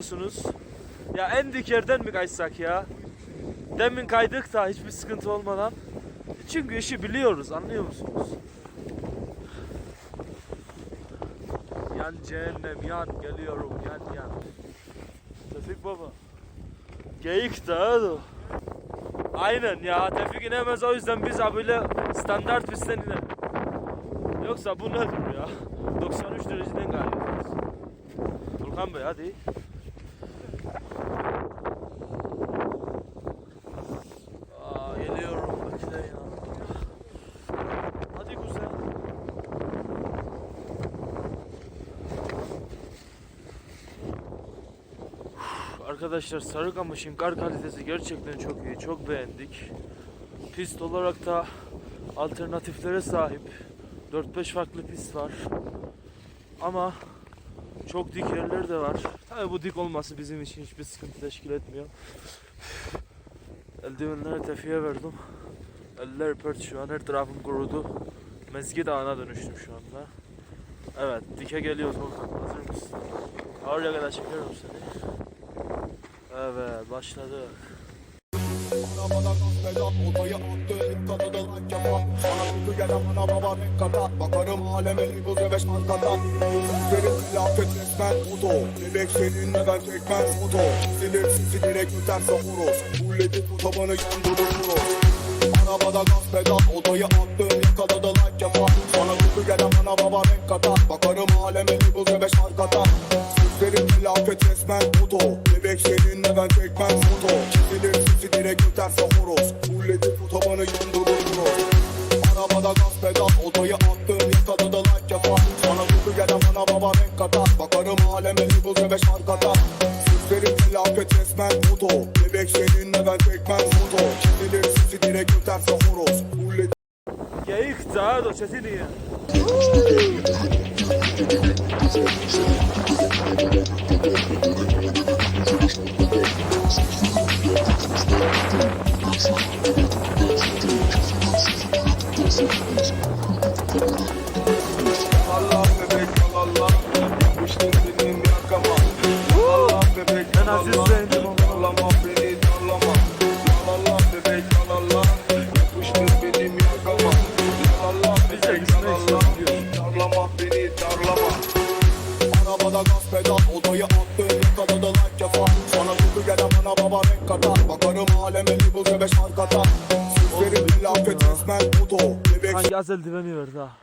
Biliyorsunuz. Ya en dik yerden mi kaçsak ya? Demin kaydık da hiçbir sıkıntı olmadan. Çünkü işi biliyoruz anlıyor musunuz? Yan cehennem yan geliyorum yan yan. Tevfik baba. Geyik dağı o. Aynen ya Tevfik inemez o yüzden biz abiyle standart pistten inelim. Yoksa bu nedir ya? 93 dereceden kayıyoruz. Volkan Bey hadi. Aa, geliyorum bekle ya. Hadi kuzen. Uf, Arkadaşlar Sarıkamış'ın kar kalitesi gerçekten çok iyi. Çok beğendik. Pist olarak da alternatiflere sahip. 4-5 farklı pist var. Ama çok dik yerler de var. Tabii bu dik olması bizim için hiçbir sıkıntı teşkil etmiyor. Eldivenleri tefiye verdim. Eller pert şu an her tarafım kurudu. Mezgi dağına dönüştüm şu anda. Evet dike geliyoruz Volkan. Hazır mısın? Oraya kadar çekiyorum seni. Evet başladık. Bakarım aleme libuz ve beş markata Verin felaket resmen Bebek seninle ben çekmez foto Silir sisi direkt öterse horoz Bulleti tutamını yandırır horoz Arabada gaz pedal odayı attı Yakada da lan kefa Sana kutu gelen bana baba renk kata Bakarım aleme libuz ve beş markata Sözlerin felaket resmen foto Bebek seninle ben çekmez foto. Çizilir sisi direkt öterse horoz Bulleti tutamını yandırır horoz Arabada gaz pedal odayı attım. Yakada da like yapan Sana kutu gelen bana baba renk katar. Bakarım aleme libuz ve beş markata Sözlerin felaket resmen foto Bebek seninle ben çekmez foto. Çizilir sisi direkt öterse horoz Bulleti Geyik dağı da çetini Allah bebek Allah Yapıştır benim yakama Allah bebek Ben aziz Hangi az eldiveni verdi ha?